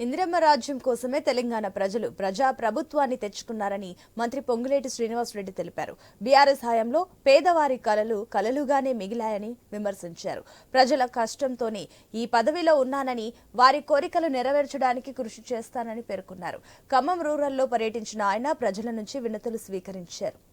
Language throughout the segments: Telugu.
ఇందిరమ్మ రాజ్యం కోసమే తెలంగాణ ప్రజలు ప్రజా ప్రభుత్వాన్ని తెచ్చుకున్నారని మంత్రి పొంగులేటి శ్రీనివాసరెడ్డి తెలిపారు. బీఆర్ఎస్ హయాంలో పేదవారి కలలు కలలుగానే మిగిలాయని విమర్శించారు. ప్రజల కష్టంతోనే ఈ పదవిలో ఉన్నానని వారి కోరికలు నెరవేర్చడానికి కృషి చేస్తానని పేర్కొన్నారు. ఖమ్మం రూరల్లో పర్యటించిన ఆయన ప్రజల నుంచి వినతులు స్వీకరించారు.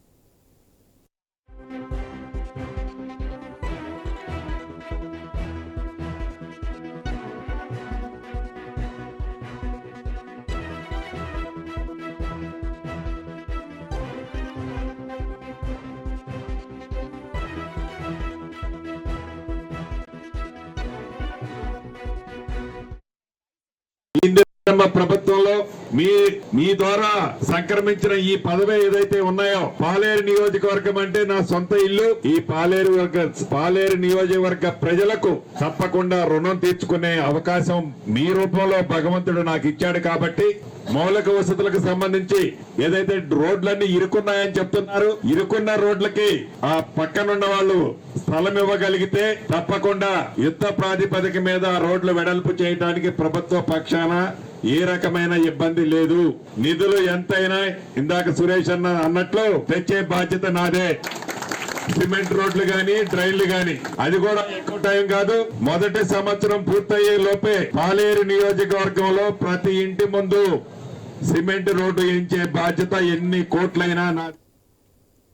ప్రభుత్వంలో మీ మీ ద్వారా సంక్రమించిన ఈ పదవి ఏదైతే ఉన్నాయో పాలేరు నియోజకవర్గం అంటే నా సొంత ఇల్లు. ఈ పాలేరు వర్గ పాలేరు నియోజకవర్గ ప్రజలకు తప్పకుండా రుణం తీర్చుకునే అవకాశం మీ రూపంలో భగవంతుడు నాకు ఇచ్చాడు కాబట్టి మౌలిక వసతులకు సంబంధించి ఏదైతే రోడ్లన్నీ ఇరుకున్నాయని చెప్తున్నారు ఇరుకున్న రోడ్లకి ఆ పక్కనున్న వాళ్ళు స్థలం ఇవ్వగలిగితే తప్పకుండా యుద్ధ ప్రాతిపదిక మీద రోడ్లు వెడల్పు చేయడానికి ప్రభుత్వ పక్షాన ఏ రకమైన ఇబ్బంది లేదు. నిధులు ఎంతైనా ఇందాక సురేష్ అన్న అన్నట్లు తెచ్చే బాధ్యత నాదే. సిమెంట్ రోడ్లు గాని డ్రైన్లు గాని. అది కూడా ఎక్కువ టైం కాదు. మొదటి సంవత్సరం పూర్తయ్యే లోపే పాలేరు నియోజకవర్గంలో ప్రతి ఇంటి ముందు సిమెంట్ రోడ్డు వేయించే బాధ్యత ఎన్ని కోట్లైనా నా